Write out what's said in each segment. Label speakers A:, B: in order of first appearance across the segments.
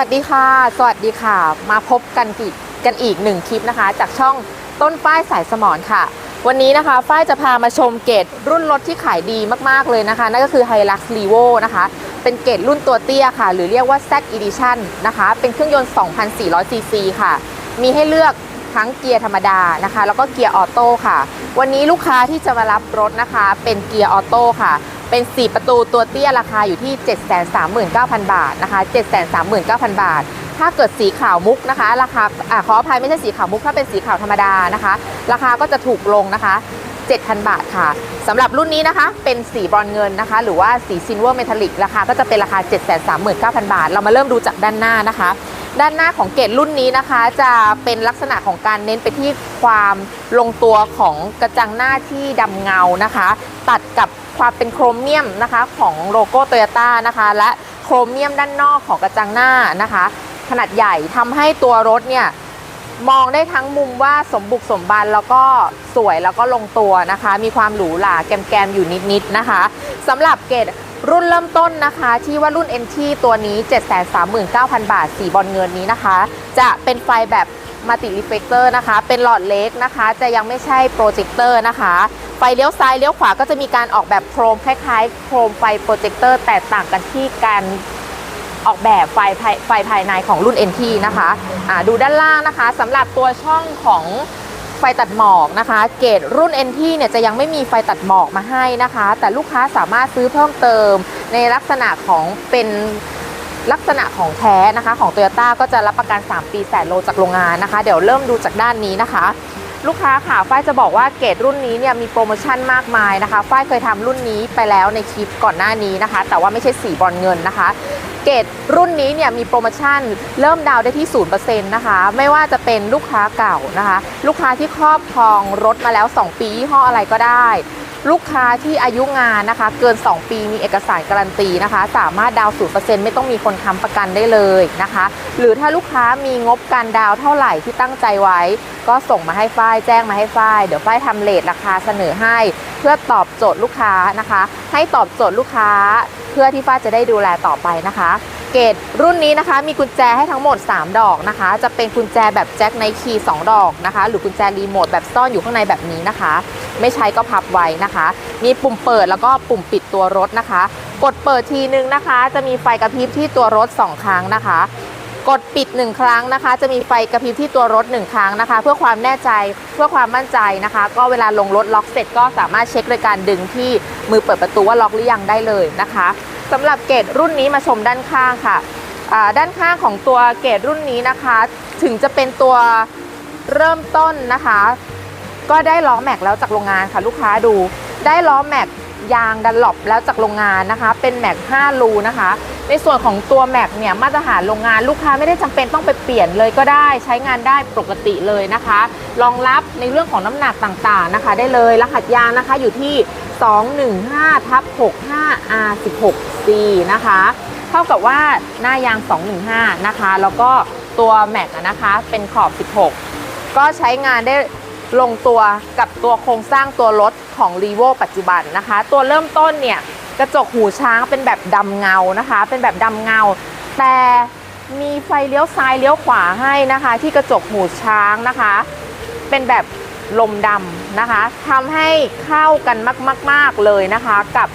A: วัสดีค่ะ สวัสดีค่ะ มาพบกันอีกกันอีกหนึ่งคลิปนะคะ จากช่องต้นฝ้ายสายสมอนค่ะ วันนี้นะคะฝ้ายจะพามาชมเกรดรุ่นรถที่ขายดีมากๆเลยนะคะ นั่นก็คือ Hilux Levo นะคะ เป็นเกรดรุ่นตัวเตี้ยค่ะ หรือเรียกว่า Z Edition นะคะ เป็นเครื่องยนต์ 2,400ซีซีค่ะ มีให้เลือกทั้งเกียร์ธรรมดานะคะ แล้วก็เกียร์ออโต้ค่ะ วันนี้ลูกค้าที่จะมารับรถนะคะ เป็นเกียร์ออโต้ค่ะ เป็น 4 ประตูตัวเตี้ยราคาอยู่ที่ 739,000 บาทนะคะ 739,000 บาท ถ้าเกิดสีขาวมุกนะคะ ราคาอขออภัยไม่ใช่สีขาวมุก ถ้าเป็นสีขาวธรรมดานะคะ ราคาก็จะถูกลงนะคะ 7,000 บาทค่ะสำหรับรุ่นนี้นะคะ เป็นสีบรอนเงินนะคะ หรือว่าสีซิลเวอร์เมทัลลิกราคาก็จะเป็นราคา 739,000 บาท เรามาเริ่มดูจากด้านหน้านะคะ ด้านหน้าของเกตรุ่นนี้นะคะ จะเป็นลักษณะของการเน้นไปที่ความลงตัวของกระจังหน้าที่ดำเงานะคะ ตัดกับ ความเป็นโครเมียมนะคะของโลโก้โตโยต้านะคะ และโครเมียมด้านนอกของกระจังหน้านะคะ ขนาดใหญ่ทำให้ตัวรถเนี่ยมองได้ทั้งมุมว่าสมบุกสมบันแล้วก็สวยแล้วก็ลงตัวนะคะ มีความหรูหราแกมๆอยู่นิดๆนะคะสำหรับเกรดรุ่นเริ่มต้นนะคะ ที่ว่ารุ่น NT ตัวนี้ 739,000 บาท สีบอลเงินนี้นะคะ จะเป็นไฟแบบมัลติรีเฟกเตอร์นะคะ เป็นหลอดเล็กนะคะ จะยังไม่ใช่โปรเจคเตอร์นะคะ ไฟเลี้ยวซ้ายเลี้ยวขวาก็จะมีการออกแบบโครมคล้ายๆ โครมไฟโปรเจคเตอร์แตกต่างกันที่การออกแบบไฟไฟภายในของรุ่น NT นะคะะดูด้านล่างนะคะสำหรับตัวช่องของไฟตัดหมอกนะคะ เกรดรุ่น NT เนี่ยจะยังไม่มีไฟตัดหมอกมาให้นะคะ แต่ลูกค้าสามารถซื้อเพิ่มเติมในลักษณะของเป็นลักษณะของแท้นะคะ ของ Toyota ก็จะรับประกัน 3 ปีแสนโลจากโรงงานนะคะ เดี๋ยวเริ่มดูจากด้านนี้นะคะ ลูกค้าค่ะฝ้ายจะบอกว่าเกรดรุ่นนี้เนี่ยมีโปรโมชั่นมากมายนะคะฝ้ายเคยทำรุ่นนี้ไปแล้วในคลิปก่อนหน้านี้นะคะ แต่ว่าไม่ใช่สีบอลเงินนะคะ เกรดรุ่นนี้เนี่ยมีโปรโมชั่น เริ่มดาวได้ที่0%นะคะ ไม่ว่าจะเป็นลูกค้าเก่านะคะ ลูกค้าที่ครอบครองรถมาแล้ว 2 ปียี่ห้ออะไรก็ได้ ลูกค้าที่อายุงานนะคะ เกิน 2 ปีมีเอกสารการันตีนะคะ สามารถดาวน์0%ไม่ต้องมีคนค้ำประกันได้เลยนะคะ หรือถ้าลูกค้ามีงบการดาวเท่าไหร่ที่ตั้งใจไว้ ก็ส่งมาให้ฝ้ายแจ้งมาให้ฝ้ายเดี๋ยวฝ้ายทำเลทราคาเสนอให้ เพื่อตอบโจทย์ลูกค้านะคะ ให้ตอบโจทย์ลูกค้า เพื่อที่ฝ้ายจะได้ดูแลต่อไปนะคะเกรดรุ่นนี้นะคะมีกุญแจให้ทั้งหมด 3 ดอกนะคะ จะเป็นกุญแจแบบแจ็คไนคีย์2ดอกนะคะ หรือกุญแจรีโมทแบบซ่อนอยู่ข้างในแบบนี้นะคะ ไม่ใช้ก็พับไว้นะคะมีปุ่มเปิดแล้วก็ปุ่มปิดตัวรถนะคะ กดเปิดทีนึงนะคะ จะมีไฟกระพริบที่ตัวรถ 2 ครั้งนะคะ กดปิด 1 ครั้งนะคะ จะมีไฟกระพริบที่ตัวรถ 1 ครั้งนะคะ เพื่อความแน่ใจเพื่อความมั่นใจนะคะ ก็เวลาลงรถล็อกเสร็จก็สามารถเช็คโดยการดึงที่มือเปิดประตูว่าล็อกหรือยังได้เลยนะคะสำหรับเกรดรุ่นนี้มาชมด้านข้างค่ะด้านข้างของตัวเกรดรุ่นนี้นะคะ ถึงจะเป็นตัวเริ่มต้นนะคะ ก็ได้ล้อแม็กแล้วจากโรงงานค่ะลูกค้าดู ได้ล้อแม็กยางดันหลบแล้วจากโรงงานนะคะ เป็นแม็ก5รูนะคะ ในส่วนของตัวแม็กเนี่ยมาตรฐานโรงงานลูกค้าไม่ได้จำเป็นต้องไปเปลี่ยนเลยก็ได้ใช้งานได้ปกติเลยนะคะ รองรับในเรื่องของน้ำหนักต่างๆนะคะ ได้เลยรหัสยางนะคะอยู่ที่ 215ทับ65 R16C นะคะ เท่ากับว่าหน้ายาง 215 นะคะ แล้วก็ตัวแม็กนะคะเป็นขอบ 16 ก็ใช้งานได้ ลงตัวกับตัวโครงสร้างตัวรถของ r ีโวปัจจุบันนะคะ ตัวเริ่มต้นเนี่ยกระจกหูช้างเป็นแบบดำเงานะคะ เป็นแบบดำเงา แต่มีไฟเลี้ยวซ้ายเลี้ยวขวาให้นะคะ ที่กระจกหูช้างนะคะ เป็นแบบลมดำนะคะทำให้เข้ากันมาก ๆ เลยนะคะ กับ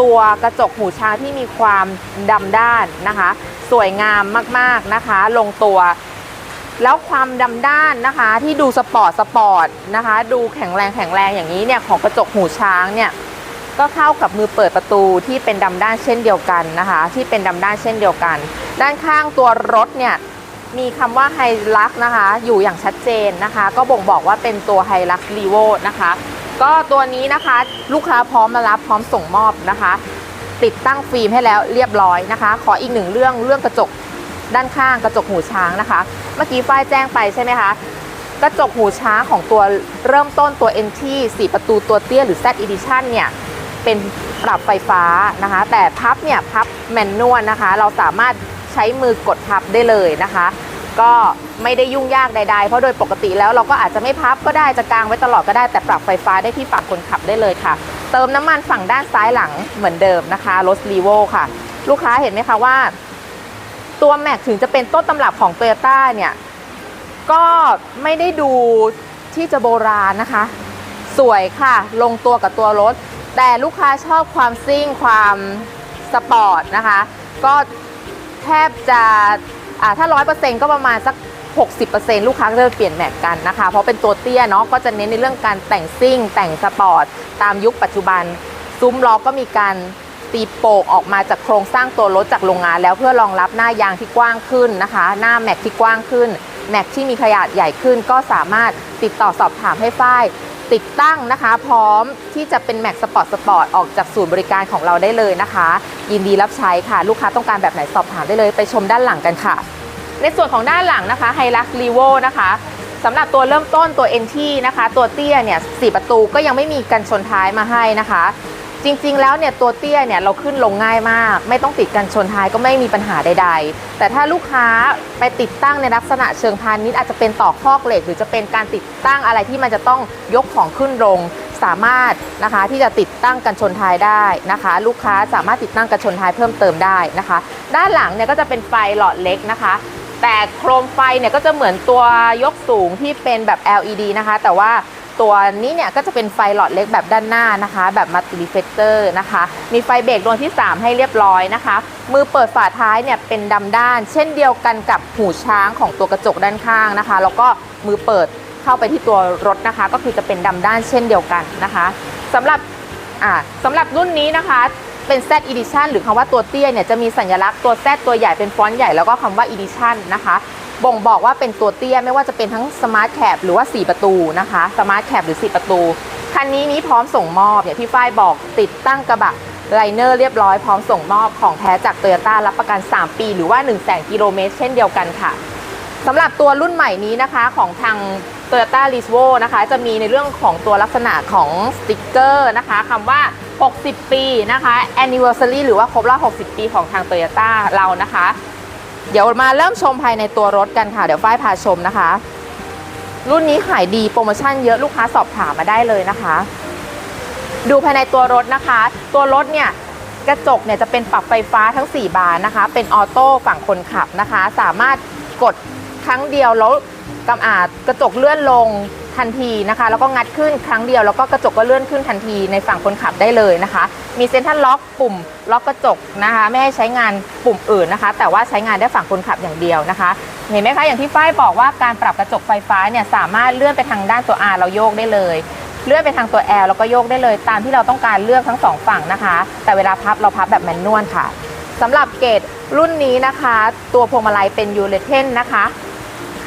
A: ตัวกระจกหูช้างที่มีความดำด้านนะคะ สวยงามมากๆนะคะ ลงตัว แล้วความดำด้านนะคะที่ดูสปอร์ตสปอร์ตนะคะ ดูแข็งแรงแข็งแรงอย่างนี้เนี่ยของกระจกหูช้างเนี่ยก็เข้ากับมือเปิดประตูที่เป็นดำด้านเช่นเดียวกันนะคะ ที่เป็นดำด้านเช่นเดียวกัน ด้านข้างตัวรถเนี่ยมีคำว่าไฮลักนะคะ อยู่อย่างชัดเจนนะคะ ก็บ่งบอกว่าเป็นตัวไฮลักรีโวนะคะ ก็ตัวนี้นะคะลูกค้าพร้อมมารับพร้อมส่งมอบนะคะ ติดตั้งฟิล์มให้แล้วเรียบร้อยนะคะ ขออีกหนึ่งเรื่องเรื่องกระจก ด้านข้างกระจกหูช้างนะคะ เมื่อกี้ฝ้ายแจ้งไปใช่ไหมคะ กระจกหูช้างของตัวเริ่มต้นตัว NT 4 ประตูตัวเตี้ยหรือ Z Edition เนี่ย เป็นปรับไฟฟ้านะคะ แต่พับเนี่ยพับแมนนวลนะคะ เราสามารถใช้มือกดพับได้เลยนะคะ ก็ไม่ได้ยุ่งยากใดๆ เพราะโดยปกติแล้วเราก็อาจจะไม่พับก็ได้จะกางไว้ตลอดก็ได้แต่ปรับไฟฟ้าได้ที่ฝั่งคนขับได้เลยค่ะ เติมน้ำมันฝั่งด้านซ้ายหลังเหมือนเดิมนะคะรถรีโวค่ะ ลูกค้าเห็นไหมคะว่า ตัวแม็กถึงจะเป็นต้นตำรับของ t o y ยต้าเนี่ยก็ไม่ได้ดูที่จะโบราณนะคะ สวยค่ะ ลงตัวกับตัวรถ แต่ลูกค้าชอบความซิ่งความสปอร์ตนะคะ ก็แทบจะอ่าถ้า100%ก็ประมาณสัก 60%ลูกค้าก็จะเปลี่ยนแม็กกันนะคะ เพราะเป็นตัวเตี้ยเนาะก็จะเน้นในเรื่องการแต่งซิ่ง แต่งสปอร์ต ตามยุคปัจจุบัน ซุ้มล้อก็มีการ ตีโป่งออกมาจากโครงสร้างตัวรถจากโรงงาน แล้วเพื่อรองรับหน้ายางที่กว้างขึ้นนะคะ หน้าแม็กที่กว้างขึ้น แม็กที่มีขนาดใหญ่ขึ้น ก็สามารถติดต่อสอบถามให้ฝ้ายติดตั้งนะคะ พร้อมที่จะเป็นแม็กสปอร์ตสปอร์ตออกจากศูนย์บริการของเราได้เลยนะคะ ยินดีรับใช้ค่ะ ลูกค้าต้องการแบบไหนสอบถามได้เลย ไปชมด้านหลังกันค่ะ ในส่วนของด้านหลังนะคะไฮลักซ์รีโวนะคะสำหรับตัวเริ่มต้นตัว NT นะคะ ตัวเตี้ยเนี่ยสประตูก็ยังไม่มีกันชนท้ายมาให้นะคะ จริงๆ แล้วเนี่ยตัวเตี้ยเนี่ยเราขึ้นลงง่ายมาก ไม่ต้องติดกันชนท้ายก็ไม่มีปัญหาใด ๆ แต่ถ้าลูกค้าไปติดตั้งในลักษณะเชิงพาณิชย์อาจจะเป็นต่อคอกเหล็ก หรือจะเป็นการติดตั้งอะไรที่มันจะต้องยกของขึ้นลง สามารถนะคะที่จะติดตั้งกันชนท้ายได้นะคะ ลูกค้าสามารถติดตั้งกันชนท้ายเพิ่มเติมได้นะคะ ด้านหลังเนี่ยก็จะเป็นไฟหลอดเล็กนะคะแต่โครมไฟเนี่ยก็จะเหมือนตัวยกสูงที่เป็นแบบ LED นะคะ แต่ว่า ตัวนี้เนี่ยก็จะเป็นไฟหลอดเล็กแบบด้านหน้านะคะ แบบมัลติรีเฟกเตอร์นะคะ มีไฟเบรกดวงที่ 3 ให้เรียบร้อยนะคะ มือเปิดฝาท้ายเนี่ยเป็นดำด้าน เช่นเดียวกันกับหูช้างของตัวกระจกด้านข้างนะคะ แล้วก็มือเปิดเข้าไปที่ตัวรถนะคะ ก็คือจะเป็นดำด้านเช่นเดียวกันนะคะสำหรับอ่าสำหรับรุ่นนี้นะคะเป็น Z Edition หรือคำว่าตัวเตี้ยเนี่ยจะมีสัญลักษณ์ตัว Z ตัวใหญ่เป็นฟอนต์ใหญ่แล้วก็คำว่า Edition นะคะ บ่งบอกว่าเป็นตัวเตี้ยไม่ว่าจะเป็นทั้ง Smart Cab หรือว่า 4 ประตูนะคะ Smart Cab หรือ 4 ประตู คันนี้นี้พร้อมส่งมอบอย่างที่ฝ้ายบอกติดตั้งกระบะไลเนอร์เรียบร้อยพร้อมส่งมอบของแท้จาก t o y ยต้ารับประกัน 3 ปี หรือว่า 1 0 0 0 0 0กิโลเมตรเช่นเดียวกันค่ะสำหรับตัวรุ่นใหม่นี้นะคะของทาง Toyota r i s v o นะคะจะมีในเรื่องของตัวลักษณะของสติกเกอร์นะคะคำว่า 60 ปีนะคะ anniversary หรือว่าครบรอบ 60 ปีของทาง Toyota เรานะคะ เดี๋ยวมาเริ่มชมภายในตัวรถกันค่ะ เดี๋ยวฝ้ายพาชมนะคะ รุ่นนี้ขายดีโปรโมชั่นเยอะลูกค้าสอบถามมาได้เลยนะคะ ดูภายในตัวรถนะคะ ตัวรถเนี่ยกระจกเนี่ยจะเป็นปรับไฟฟ้าทั้ง 4 บานนะคะ เป็นออโต้ฝั่งคนขับนะคะ สามารถกดครั้งเดียวแล้วกำอาจกระจกเลื่อนลง ทันทีนะคะ แล้วก็งัดขึ้นครั้งเดียวแล้วก็กระจกก็เลื่อนขึ้นทันทีในฝั่งคนขับได้เลยนะคะ มีเซ็นทรัลล็อกปุ่มล็อกกระจกนะคะ ไม่ให้ใช้งานปุ่มอื่นนะคะ แต่ว่าใช้งานได้ฝั่งคนขับอย่างเดียวนะคะ เห็นไหมคะอย่างที่ฝ้ายบอกว่าการปรับกระจกไฟฟ้าเนี่ยสามารถเลื่อนไปทางด้านตัว R เราโยกได้เลยเลื่อนไปทางตัว L แล้วก็โยกได้เลยตามที่เราต้องการเลือกทั้งสองฝั่งนะคะ แต่เวลาพับเราพับแบบแมนนวลค่ะสำหรับเกรดรุ่นนี้นะคะ ตัวพวงมาลัยเป็นยูเลเทนนะคะ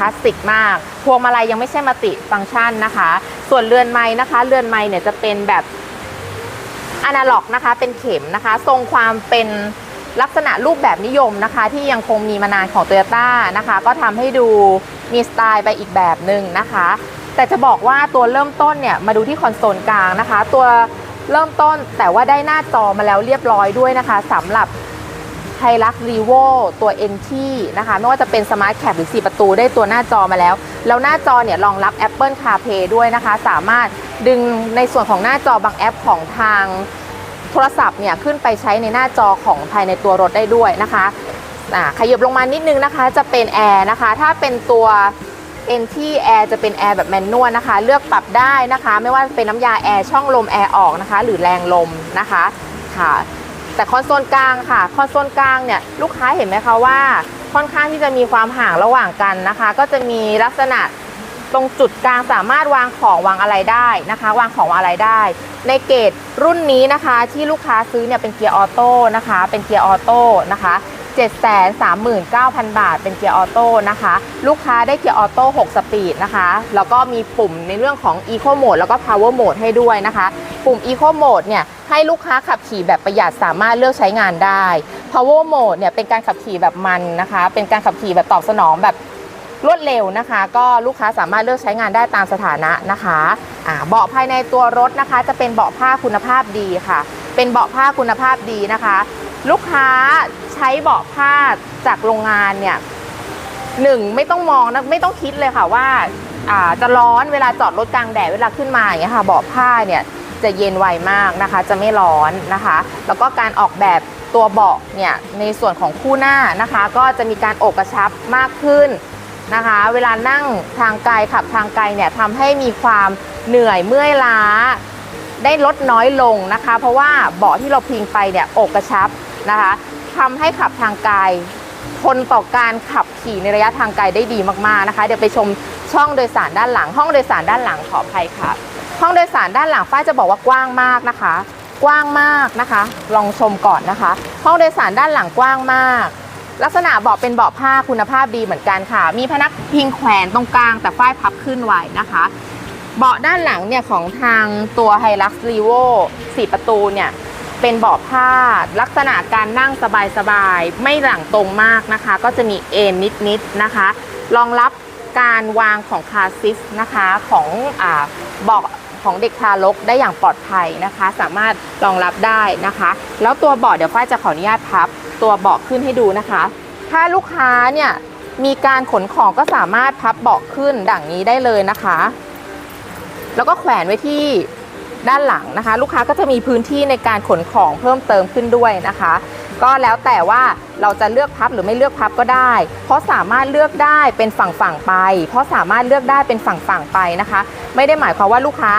A: ลาสสิกมาก พวงมาลัยยังไม่ใช่มัลติฟังก์ชันนะคะ ส่วนเรือนไม้นะคะ เรือนไม้เนี่ยจะเป็นแบบอนาล็อกนะคะ เป็นเข็มนะคะ ทรงความเป็นลักษณะรูปแบบนิยมนะคะ ที่ยังคงมีมานานของ t o y ยต้นะคะ ก็ทำให้ดูมีสไตล์ไปอีกแบบหนึ่งนะคะ แต่จะบอกว่าตัวเริ่มต้นเนี่ยมาดูที่คอนโซลกลางนะคะ ตัวเริ่มต้นแต่ว่าได้หน้าจอมาแล้วเรียบร้อยด้วยนะคะสำหรับ ไฮลักรีโวตัว NT นะคะไม่ว่าจะเป็น Smart Cap หรือ 4 ประตูได้ตัวหน้าจอมาแล้ว แล้วหน้าจอเนี่ยรองรับ Apple CarPlay ด้วยนะคะ สามารถดึงในส่วนของหน้าจอบางแอปของทางโทรศัพท์เนี่ยขึ้นไปใช้ในหน้าจอของภายในตัวรถได้ด้วยนะคะอ่าขยับลงมานิดนึงนะคะจะเป็นแอร์นะคะ ถ้าเป็นตัว n ที่แอร์จะเป็นแอร์แบบแมนนวลนะคะ เลือกปรับได้นะคะ ไม่ว่าจะเป็นน้ำยาแอร์ช่องลมแอร์ออกนะคะ หรือแรงลมนะคะค่ะ แต่คอนโซลกลางค่ะ คอนโซลกลางเนี่ยลูกค้าเห็นไหมคะว่าค่อนข้างที่จะมีความห่างระหว่างกันนะคะ ก็จะมีลักษณะตรงจุดกลางสามารถวางของวางอะไรได้นะคะ วางของวางอะไรได้ ในเกรดรุ่นนี้นะคะที่ลูกค้าซื้อเนี่ยเป็นเกียร์ออโต้นะคะ เป็นเกียร์ออโต้นะคะ 739,000 บาท เป็นเกียร์ออโต้นะคะ ลูกค้าได้เกียร์ออโต้6สปีดนะคะ แล้วก็มีปุ่มในเรื่องของ Eco Mode แล้วก็ Power Mode ให้ด้วยนะคะ ปุ่ม Eco Mode เนี่ยให้ลูกค้าขับขี่แบบประหยัดสามารถเลือกใช้งานได้ Power Mode เนี่ยเป็นการขับขี่แบบมันนะคะ เป็นการขับขี่แบบตอบสนองแบบรวดเร็วนะคะ ก็ลูกค้าสามารถเลือกใช้งานได้ตามสถานะนะคะเบาะภายในตัวรถนะคะ จะเป็นเบาะผ้าคุณภาพดีค่ะ เป็นเบาะผ้าคุณภาพดีนะคะ ลูกค้า ใช้เบาะผ้าจากโรงงานเนี่ยหนึ่งไม่ต้องมองนะไม่ต้องคิดเลยค่ะว่าจะร้อนเวลาจอดรถกลางแดดเวลาขึ้นมาอย่างเงี้ยค่ะเบาะผ้าเนี่ยจะเย็นไวมากนะคะ จะไม่ร้อนนะคะ แล้วก็การออกแบบตัวเบาะเนี่ยในส่วนของคู่หน้านะคะ ก็จะมีการอบกระชับมากขึ้นนะคะ เวลานั่งทางไกลขับทางไกลเนี่ยทำให้มีความเหนื่อยเมื่อยล้า ได้ลดน้อยลงนะคะ เพราะว่าเบาะที่เราพิงไปเนี่ยอกกระชับนะคะ ทำให้ขับทางไกลทนต่อการขับขี่ในระยะทางไกลได้ดีมากๆนะคะ เดี๋ยวไปชมช่องโดยสารด้านหลัง ห้องโดยสารด้านหลังขออภัยค่ะ ห้องโดยสารด้านหลังฝ้ายจะบอกว่ากว้างมากนะคะ กว้างมากนะคะ ลองชมก่อนนะคะ ห้องโดยสารด้านหลังกว้างมาก ลักษณะเบาะเป็นเบาะผ้าคุณภาพดีเหมือนกันค่ะ มีพนักพิงแขวนตรงกลางแต่ฝ้ายพับขึ้นไว้นะคะ เบาะด้านหลังเนี่ยของทางตัว h i l u x r e v o 4ประตูเนี่ย เป็นเบาะผ้า ลักษณะการนั่งสบายๆ ไม่หลังตรงมากนะคะ ก็จะมีเอ็นนิดๆนะคะ รองรับการวางของคาซิสนะคะของอเบาะของเด็กทารกได้อย่างปลอดภัยนะคะ สามารถรองรับได้นะคะ แล้วตัวเบาะเดี๋ยวฝ้ายจะขออนุญาตพับ ตัวเบาะขึ้นให้ดูนะคะ ถ้าลูกค้าเนี่ยมีการขนของก็สามารถพับเบาะขึ้นดังนี้ได้เลยนะคะ แล้วก็แขวนไว้ที่ ด้านหลังนะคะ ลูกค้าก็จะมีพื้นที่ในการขนของเพิ่มเติมขึ้นด้วยนะคะ ก็แล้วแต่ว่าเราจะเลือกพับหรือไม่เลือกพับก็ได้ เพราะสามารถเลือกได้เป็นฝั่งๆไป เพราะสามารถเลือกได้เป็นฝั่งๆไปนะคะ ไม่ได้หมายความว่าลูกค้า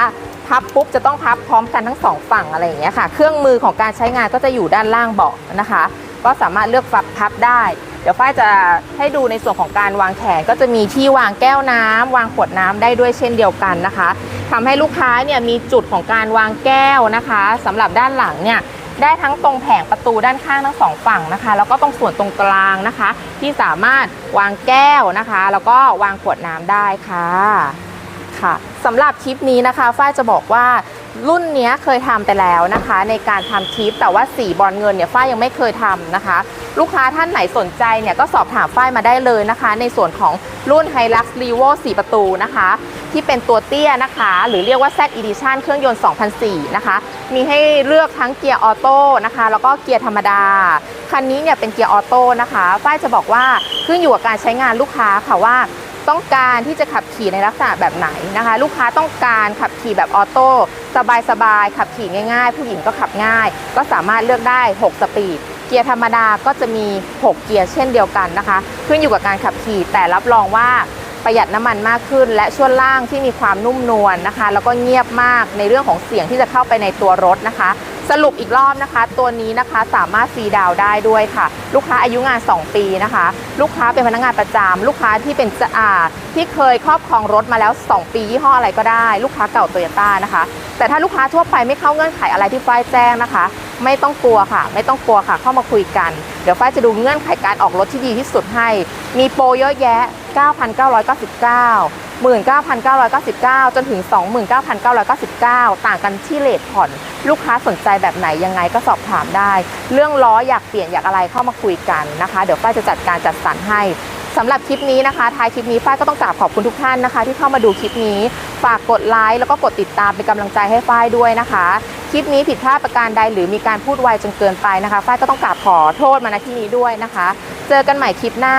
A: พับปุ๊บจะต้องพับพร้อมกันทั้งสองฝั่งอะไรอย่างเงี้ยค่ะ เครื่องมือของการใช้งานก็จะอยู่ด้านล่างเบาะนะคะ ก็สามารถเลือกฝับพับได้ เดี๋ยวฝ้ายจะให้ดูในส่วนของการวางแขนก็จะมีที่วางแก้วน้ำวางขวดน้ำได้ด้วยเช่นเดียวกันนะคะทำให้ลูกค้าเนี่ยมีจุดของการวางแก้วนะคะสำหรับด้านหลังเนี่ยได้ทั้งตรงแผงประตูด้านข้างทั้งสองฝั่งนะคะ แล้วก็ตรงส่วนตรงกลางนะคะ ที่สามารถวางแก้วนะคะ แล้วก็วางขวดน้ำได้ค่ะค่ะสำหรับคลิปนี้นะคะฝ้ายจะบอกว่ารุ่นนี้เคยทำไปแล้วนะคะ ในการทำคลิปแต่ว่าสีบอลเงินเนี่ยฝ้ายยังไม่เคยทำนะคะ ลูกค้าท่านไหนสนใจเนี่ยก็สอบถามฝ้ายมาได้เลยนะคะ ในส่วนของรุ่น Hilux Revo 4 ประตูนะคะ ที่เป็นตัวเตี้ยนะคะ หรือเรียกว่า Z Edition เครื่องยนต์ 2004 นะคะ มีให้เลือกทั้งเกียร์ออโต้นะคะ แล้วก็เกียร์ธรรมดา คันนี้เนี่ยเป็นเกียร์ออโต้นะคะฝ้ายจะบอกว่าขึ้นอยู่กับการใช้งานลูกค้าค่ะว่าต้องการที่จะขับขี่ในลักษณะแบบไหนนะคะ ลูกค้าต้องการขับขี่แบบออโต้สบายๆขับขี่ง่าย ๆ ผู้หญิงก็ขับง่าย ก็สามารถเลือกได้ 6 สปีด เกียร์ธรรมดาก็จะมี 6 เกียร์เช่นเดียวกันนะคะ ขึ้นอยู่กับการขับขี่แต่รับรองว่าประหยัดน้ำมันมากขึ้น และช่วงล่างที่มีความนุ่มนวลนะคะ แล้วก็เงียบมากในเรื่องของเสียงที่จะเข้าไปในตัวรถนะคะ สรุปอีกรอบนะคะ ตัวนี้นะคะสามารถฟรีดาวได้ด้วยค่ะ ลูกค้าอายุงาน 2 ปีนะคะ ลูกค้าเป็นพนักงานประจำลูกค้าที่เป็นอาที่เคยครอบครองรถมาแล้ว 2 ปียี่ห้ออะไรก็ได้ ลูกค้าเก่าโตโยต้านะคะ แต่ถ้าลูกค้าทั่วไปไม่เข้าเงื่อนไขอะไรที่ฝ้ายแจ้งนะคะ ไม่ต้องกลัวค่ะ ไม่ต้องกลัวค่ะ เข้ามาคุยกัน เดี๋ยวฝ้ายจะดูเงื่อนไขการออกรถที่ดีที่สุดให้ มีโปรเยอะแยะ 9,999 19,999 จนถึง 29,999 ต่างกันที่เลทผ่อน ลูกค้าสนใจแบบไหนยังไงก็สอบถามได้ เรื่องล้ออยากเปลี่ยนอยากอะไรเข้ามาคุยกันนะคะ เดี๋ยวป้ายจะจัดการจัดสรรให้สำหรับคลิปนี้นะคะท้ายคลิปนี้ฝ้ายก็ต้องกราบขอบคุณทุกท่านนะคะ ที่เข้ามาดูคลิปนี้ ฝากกดไลค์แล้วก็กดติดตามเป็นกำลังใจให้ฝ้ายด้วยนะคะ ลิปนี้ผิดพลาดประการใดหรือมีการพูดไวจนเกินไปนะคะฝ้ายก็ต้องกราบขอโทษมาณที่นี้ด้วยนะคะ เจอกันใหม่คลิปหน้า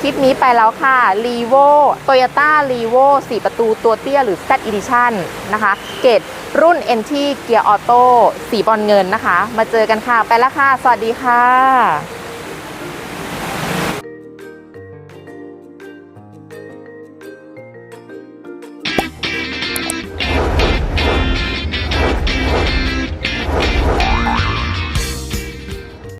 A: คลิปนี้ไปแล้วค่ะ r e v o Toyota r e v o 4 ประตูตัวเตี้ยหรือ Z Edition นะคะ เกรดรุ่น NT เกียร์ออโต้สีบอลเงินนะคะ มาเจอกันค่ะ ไปแล้วค่ะ สวัสดีค่ะ